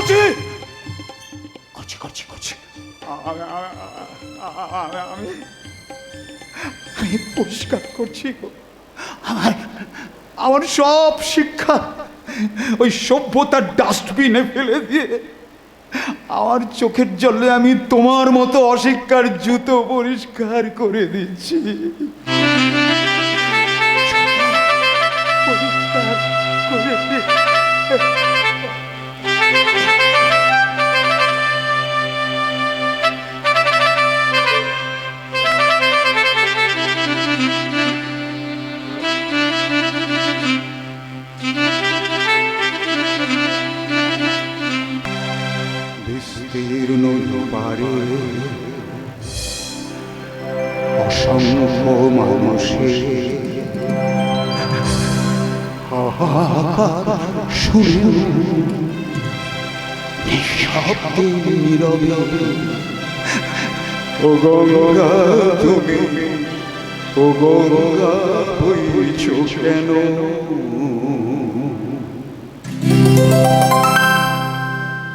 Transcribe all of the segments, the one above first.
করছি। করছি করছি করছি। আমি আমি পরিষ্কার করছি আমার আমার সব শিক্ষা ওই সভ্যতার ডাস্টবিনে ফেলে দিয়ে আমার চোখের জলে আমি তোমার মতো অশিক্ষার জুতো পরিষ্কার করে দিচ্ছি পরিষ্কার করে দিচ্ছি। অসংখ্য হাহাকার শুনে নিঃশব্দে নীরবে ও গঙ্গা তুমি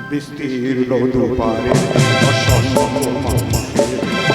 বিস্তীর্ণ দুপারে অসংখ্য মানুষের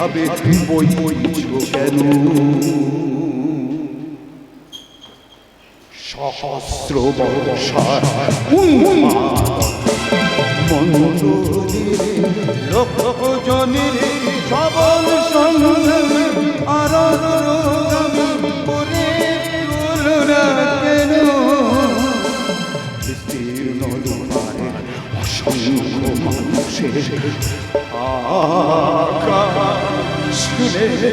বই বইছ কেন সহস্র বর্ষার মন্দিরে লক্ষ জনের সবল সন্ধান আর মানুষের আকাশ শুনে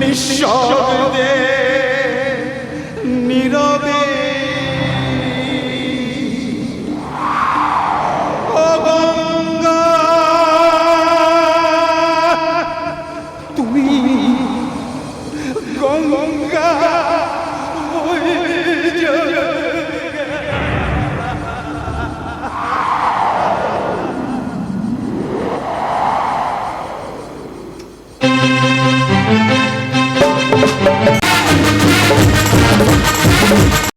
নিঃশব্দে